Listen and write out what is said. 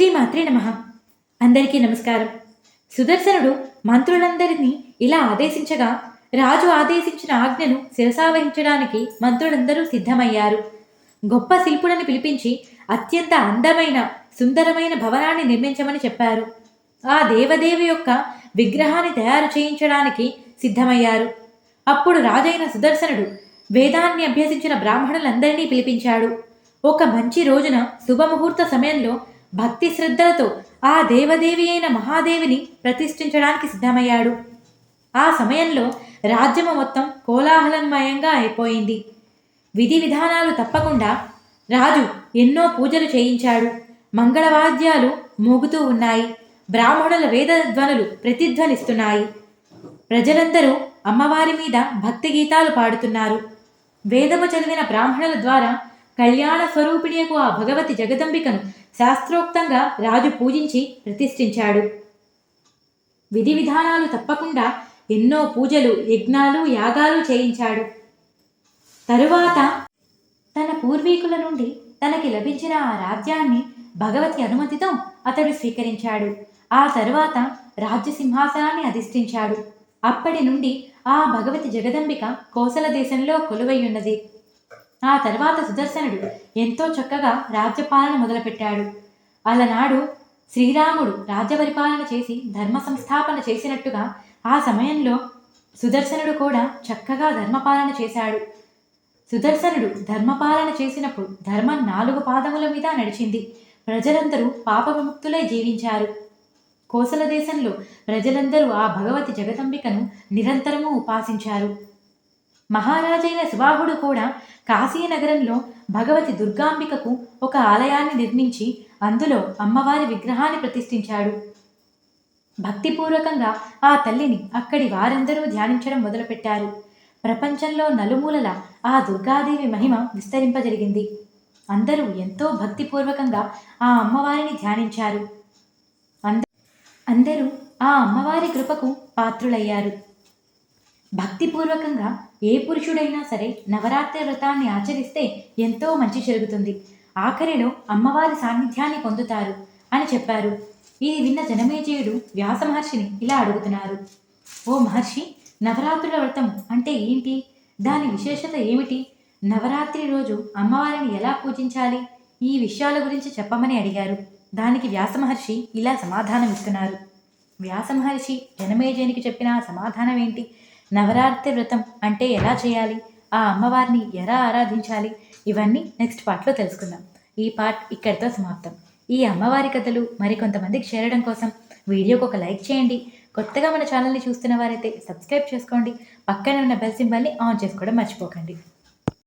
శ్రీమాత్రే నమ. అందరికీ నమస్కారం. సుదర్శనుడు మంత్రులందరినీ ఇలా ఆదేశించగా రాజు ఆదేశించిన ఆజ్ఞను శిరసావహించడానికి మంత్రులందరూ సిద్ధమయ్యారు. గొప్ప శిల్పులను పిలిపించి అత్యంత అందమైన సుందరమైన భవనాన్ని నిర్మించమని చెప్పారు. ఆ దేవదేవి యొక్క విగ్రహాన్ని తయారు చేయించడానికి సిద్ధమయ్యారు. అప్పుడు రాజైన సుదర్శనుడు వేదాన్ని అభ్యసించిన బ్రాహ్మణులందరినీ పిలిపించాడు. ఒక మంచి రోజున శుభముహూర్త సమయంలో భక్తి శ్రద్ధలతో ఆ దేవదేవి అయిన మహాదేవిని ప్రతిష్ఠించడానికి సిద్ధమయ్యాడు. ఆ సమయంలో రాజ్యము మొత్తం కోలాహలమయంగా అయిపోయింది. విధి విధానాలు తప్పకుండా రాజు ఎన్నో పూజలు చేయించాడు. మంగళవాద్యాలు మోగుతూ ఉన్నాయి. బ్రాహ్మణుల వేద ధ్వనులు ప్రతిధ్వనిస్తున్నాయి. ప్రజలందరూ అమ్మవారి మీద భక్తి గీతాలు పాడుతున్నారు. వేదము చదివిన బ్రాహ్మణుల ద్వారా కళ్యాణ స్వరూపిణియకు ఆ భగవతి జగదంబికను శాస్త్రోక్తంగా రాజు పూజించి ప్రతిష్ఠించాడు. విధి విధానాలు తప్పకుండా ఎన్నో పూజలు యజ్ఞాలు యాగాలు చేయించాడు. తరువాత తన పూర్వీకుల నుండి తనకి లభించిన ఆ రాజ్యాన్ని భగవతి అనుమతితో అతడు స్వీకరించాడు. ఆ తరువాత రాజ్య సింహాసనాన్ని అధిష్ఠించాడు. అప్పటి నుండి ఆ భగవతి జగదంబిక కోసల దేశంలో కొలువై ఉన్నది. ఆ తర్వాత సుదర్శనుడు ఎంతో చక్కగా రాజ్యపాలన మొదలుపెట్టాడు. అలనాడు శ్రీరాముడు రాజ్య పరిపాలన చేసి ధర్మ సంస్థాపన చేసినట్టుగా ఆ సమయంలో సుదర్శనుడు కూడా చక్కగా ధర్మపాలన చేశాడు. సుదర్శనుడు ధర్మపాలన చేసినప్పుడు ధర్మం నాలుగు పాదముల మీద నడిచింది. ప్రజలందరూ పాప విముక్తులై జీవించారు. కోసల దేశంలో ప్రజలందరూ ఆ భగవతి జగదంబికను నిరంతరము ఉపాసించారు. మహారాజైన సుబాహుడు కూడా కాశీ నగరంలో భగవతి దుర్గాంబికకు ఒక ఆలయాన్ని నిర్మించి అందులో అమ్మవారి విగ్రహాన్ని ప్రతిష్ఠించాడు. భక్తిపూర్వకంగా ఆ తల్లిని అక్కడి వారందరూ ధ్యానించడం మొదలుపెట్టారు. ప్రపంచంలో నలుమూలల ఆ దుర్గాదేవి మహిమ విస్తరింపజరిగింది అందరూ ఎంతో భక్తిపూర్వకంగా ఆ అమ్మవారిని ధ్యానించారు. అందరూ ఆ అమ్మవారి కృపకు పాత్రులయ్యారు. భక్తిపూర్వకంగా ఏ పురుషుడైనా సరే నవరాత్రి వ్రతాన్ని ఆచరిస్తే ఎంతో మంచి జరుగుతుంది. ఆఖరిలో అమ్మవారి సాన్నిధ్యాన్ని పొందుతారు అని చెప్పారు. ఇది విన్న జనమేజయుడు వ్యాస మహర్షిని ఇలా అడుగుతున్నారు. ఓ మహర్షి నవరాత్రుల వ్రతం అంటే ఏంటి? దాని విశేషత ఏమిటి? నవరాత్రి రోజు అమ్మవారిని ఎలా పూజించాలి? ఈ విషయాల గురించి చెప్పమని అడిగారు. దానికి వ్యాస మహర్షి ఇలా సమాధానం ఇస్తున్నారు వ్యాస మహర్షి జనమేజయునికి చెప్పిన సమాధానం ఏంటి? నవరాత్రి వ్రతం అంటే ఎలా చేయాలి? ఆ అమ్మవారిని ఎలా ఆరాధించాలి? ఇవన్నీ నెక్స్ట్ పార్ట్లో తెలుసుకుందాం. ఈ పార్ట్ ఇక్కడితో సమాప్తం. ఈ అమ్మవారి కథలు మరికొంతమందికి చేరడం కోసం వీడియోకి ఒక లైక్ చేయండి. కొత్తగా మన ఛానల్ని చూస్తున్న వారైతే సబ్స్క్రైబ్ చేసుకోండి. పక్కనే ఉన్న బెల్ సింబల్ని ఆన్ చేసుకోవడం మర్చిపోకండి.